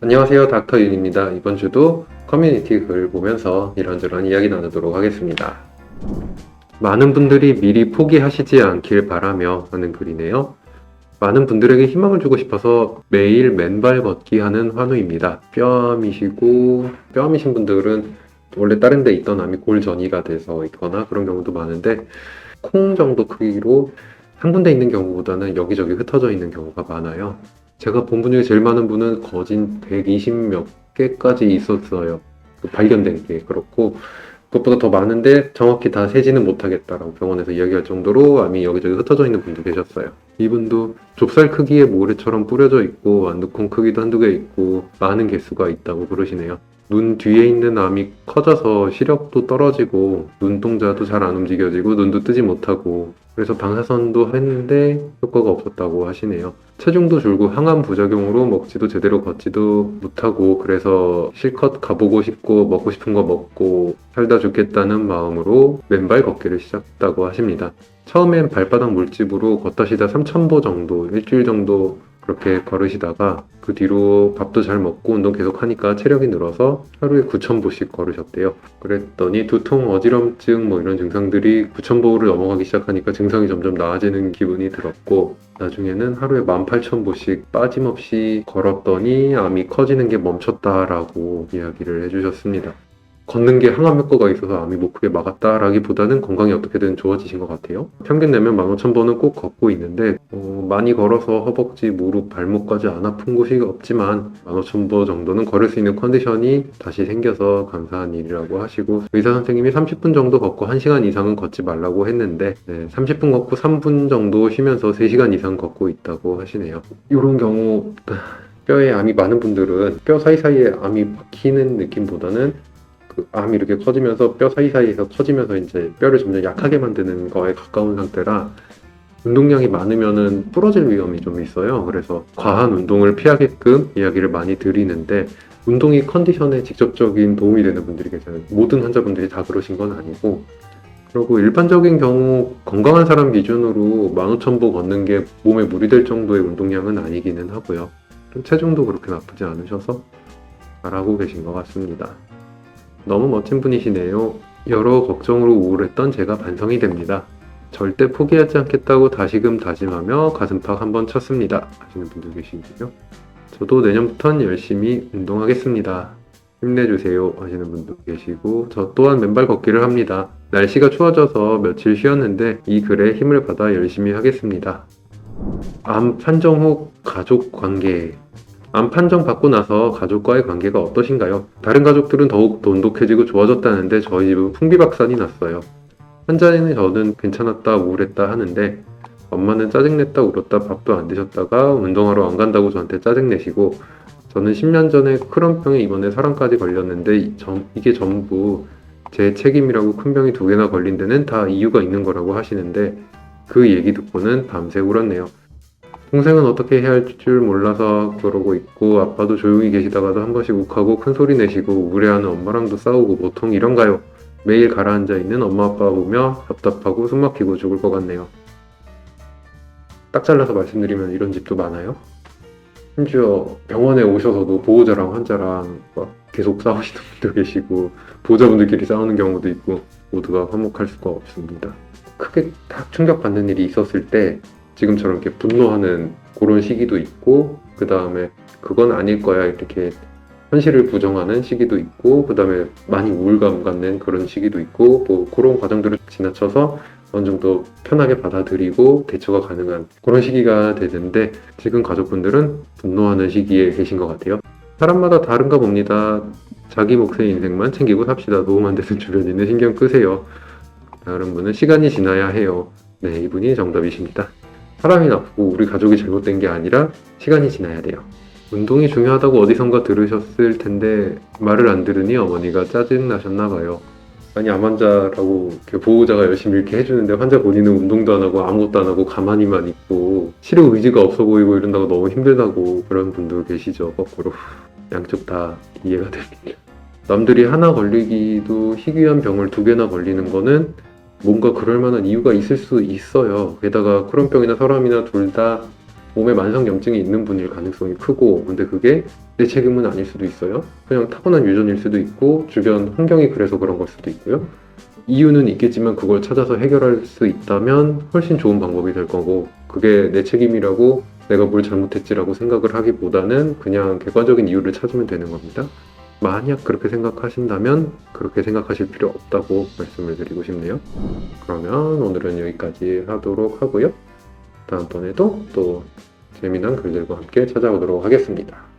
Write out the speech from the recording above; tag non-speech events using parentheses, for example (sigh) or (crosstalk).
안녕하세요. 닥터 윤입니다. 이번 주도 커뮤니티 글 보면서 이런저런 이야기 나누도록 하겠습니다. 많은 분들이 미리 포기하시지 않길 바라며 하는 글이네요. 많은 분들에게 희망을 주고 싶어서 매일 맨발 걷기 하는 환우입니다. 뼈암이시고 뼈암이신 분들은 원래 다른 데 있던 암이 골전이가 돼서 있거나 그런 경우도 많은데 콩 정도 크기로 한 군데 있는 경우보다는 여기저기 흩어져 있는 경우가 많아요. 제가 본 분 중에 제일 많은 분은 거진 120 몇 개까지 있었어요. 그 발견된 게 그렇고 그것보다 더 많은데 정확히 다 세지는 못하겠다라고 병원에서 이야기할 정도로 암이 여기저기 흩어져 있는 분도 계셨어요. 이분도 좁쌀 크기의 모래처럼 뿌려져 있고 완두콩 크기도 한두 개 있고 많은 개수가 있다고 그러시네요. 눈 뒤에 있는 암이 커져서 시력도 떨어지고 눈동자도 잘 안 움직여지고 눈도 뜨지 못하고 그래서 방사선도 했는데 효과가 없었다고 하시네요. 체중도 줄고 항암 부작용으로 먹지도 제대로 걷지도 못하고 그래서 실컷 가보고 싶고 먹고 싶은 거 먹고 살다 죽겠다는 마음으로 맨발 걷기를 시작했다고 하십니다. 처음엔 발바닥 물집으로 걷다 시다 3,000보 정도 일주일 정도 그렇게 걸으시다가 그 뒤로 밥도 잘 먹고 운동 계속 하니까 체력이 늘어서 하루에 9,000보씩 걸으셨대요. 그랬더니 두통, 어지럼증 뭐 이런 증상들이 9,000보를 넘어가기 시작하니까 증상이 점점 나아지는 기분이 들었고 나중에는 하루에 18,000보씩 빠짐없이 걸었더니 암이 커지는 게 멈췄다라고 이야기를 해주셨습니다. 걷는 게 항암 효과가 있어서 암이 못 크게 막았다라기보다는 건강이 어떻게든 좋아지신 것 같아요. 평균 내면 15,000번은 꼭 걷고 있는데 어, 많이 걸어서 허벅지, 무릎, 발목까지 안 아픈 곳이 없지만 15,000보 정도는 걸을 수 있는 컨디션이 다시 생겨서 감사한 일이라고 하시고 의사 선생님이 30분 정도 걷고 1시간 이상은 걷지 말라고 했는데 네, 30분 걷고 3분 정도 쉬면서 3시간 이상 걷고 있다고 하시네요. 이런 경우 (laughs) 뼈에 암이 많은 분들은 뼈 사이사이에 암이 박히는 느낌보다는 그 암이 이렇게 커지면서 뼈 사이사이에서 커지면서 이제 뼈를 점점 약하게 만드는 거에 가까운 상태라 운동량이 많으면은 부러질 위험이 좀 있어요. 그래서 과한 운동을 피하게끔 이야기를 많이 드리는데 운동이 컨디션에 직접적인 도움이 되는 분들이 계세요. 모든 환자분들이 다 그러신 건 아니고 그리고 일반적인 경우 건강한 사람 기준으로 15,000보 걷는 게 몸에 무리될 정도의 운동량은 아니기는 하고요. 좀 체중도 그렇게 나쁘지 않으셔서 잘하고 계신 것 같습니다. 너무 멋진 분이시네요. 여러 걱정으로 우울했던 제가 반성이 됩니다. 절대 포기하지 않겠다고 다시금 다짐하며 가슴팍 한번 쳤습니다. 하시는 분도 계시고요. 저도 내년부턴 열심히 운동하겠습니다. 힘내주세요. 하시는 분도 계시고, 저 또한 맨발 걷기를 합니다. 날씨가 추워져서 며칠 쉬었는데 이 글에 힘을 받아 열심히 하겠습니다. 암 판정 후 가족 관계 암 판정 받고 나서 가족과의 관계가 어떠신가요? 다른 가족들은 더욱 돈독해지고 좋아졌다는데 저희 집은 풍비박산이 났어요. 환자는 저는 괜찮았다 우울했다 하는데 엄마는 짜증냈다 울었다 밥도 안 드셨다가 운동하러 안 간다고 저한테 짜증내시고 저는 10년 전에 크론병에 입원해 사람까지 걸렸는데 이게 전부 제 책임이라고 큰 병이 두 개나 걸린 데는 다 이유가 있는 거라고 하시는데 그 얘기 듣고는 밤새 울었네요. 동생은 어떻게 해야 할 줄 몰라서 그러고 있고 아빠도 조용히 계시다가도 한 번씩 욱하고 큰 소리 내시고 우울해하는 엄마랑도 싸우고 보통 이런가요? 매일 가라앉아 있는 엄마 아빠 보며 답답하고 숨막히고 죽을 것 같네요. 딱 잘라서 말씀드리면 이런 집도 많아요. 심지어 병원에 오셔서도 보호자랑 환자랑 막 계속 싸우시는 (laughs) 분도 계시고 보호자분들끼리 싸우는 경우도 있고 모두가 화목할 수가 없습니다. 크게 딱 충격받는 일이 있었을 때 지금처럼 이렇게 분노하는 그런 시기도 있고 그 다음에 그건 아닐 거야 이렇게 현실을 부정하는 시기도 있고 그 다음에 많이 우울감 갖는 그런 시기도 있고 뭐 그런 과정들을 지나쳐서 어느 정도 편하게 받아들이고 대처가 가능한 그런 시기가 되는데 지금 가족분들은 분노하는 시기에 계신 것 같아요. 사람마다 다른가 봅니다. 자기 몫의 인생만 챙기고 삽시다. 도움 안 되는 주변인은 신경 끄세요. 다른 분은 시간이 지나야 해요. 네, 이분이 정답이십니다. 사람이 나쁘고 우리 가족이 잘못된 게 아니라 시간이 지나야 돼요. 운동이 중요하다고 어디선가 들으셨을 텐데 말을 안 들으니 어머니가 짜증 나셨나 봐요. 아니 암 환자라고 이렇게 보호자가 열심히 이렇게 해주는데 환자 본인은 운동도 안 하고 아무것도 안 하고 가만히만 있고 치료 의지가 없어 보이고 이런다고 너무 힘들다고 그런 분도 계시죠 거꾸로 (laughs) 양쪽 다 이해가 됩니다. 남들이 하나 걸리기도 희귀한 병을 두 개나 걸리는 거는 뭔가 그럴 만한 이유가 있을 수 있어요. 게다가 크론병이나 혈압이나 둘 다 몸에 만성염증이 있는 분일 가능성이 크고 근데 그게 내 책임은 아닐 수도 있어요. 그냥 타고난 유전일 수도 있고 주변 환경이 그래서 그런 걸 수도 있고요. 이유는 있겠지만 그걸 찾아서 해결할 수 있다면 훨씬 좋은 방법이 될 거고 그게 내 책임이라고 내가 뭘 잘못했지라고 생각을 하기보다는 그냥 객관적인 이유를 찾으면 되는 겁니다. 만약 그렇게 생각하신다면 그렇게 생각하실 필요 없다고 말씀을 드리고 싶네요. 그러면 오늘은 여기까지 하도록 하고요. 다음번에도 또 재미난 글들과 함께 찾아오도록 하겠습니다.